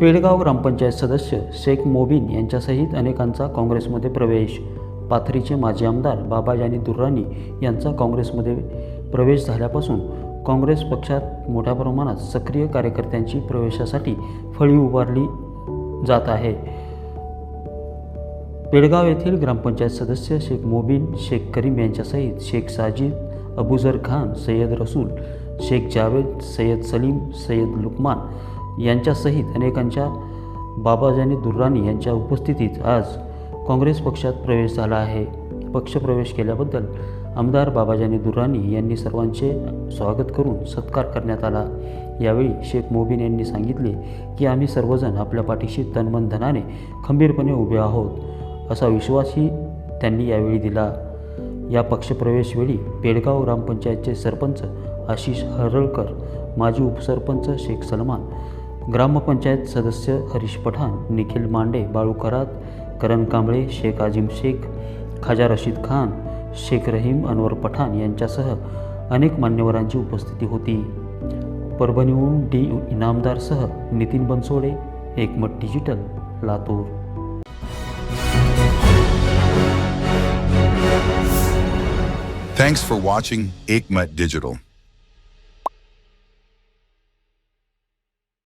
पेडगाव ग्रामपंचायत सदस्य शेख मोबिन यांच्यासहित अनेकांचा काँग्रेसमध्ये प्रवेश. पाथरीचे माजी आमदार बाबाजानी दुर्राणी यांचा काँग्रेसमध्ये प्रवेश झाल्यापासून काँग्रेस पक्षात मोठ्या प्रमाणात सक्रिय कार्यकर्त्यांची प्रवेशासाठी फळी उभारली जात आहे. पेडगाव येथील ग्रामपंचायत सदस्य शेख मोबिन शेख करीम यांच्यासहित शेख साजिद अबुजर खान सय्यद रसूल शेख जावेद सय्यद सलीम सय्यद लुकमान यांच्यासहित अनेकांच्या बाबाजानी दुर्राणी यांच्या उपस्थितीत आज काँग्रेस पक्षात प्रवेश झाला आहे. पक्षप्रवेश केल्याबद्दल आमदार बाबाजानी दुर्राणी यांनी सर्वांचे स्वागत करून सत्कार करण्यात आला. यावेळी शेख मोबिन यांनी सांगितले की आम्ही सर्वजण आपल्या पाठीशी तनमनधनाने खंबीरपणे उभे आहोत असा विश्वासही त्यांनी यावेळी दिला. या पक्षप्रवेशवेळी पेडगाव ग्रामपंचायतचे सरपंच आशिष हरळकर माजी उपसरपंच शेख सलमान ग्रामपंचायत सदस्य हरीश पठाण निखिल मांडे बाळू करात करण कांबळे शेख आजिम शेख खाजा रशीद खान शेख रहीम अनवर पठाण यांच्यासह अनेक मान्यवरांची उपस्थिती होती परभणीहून D इनामदारसह Nitin Bansode Ekmat digital Latur Thanks for watching Ekmat Digital.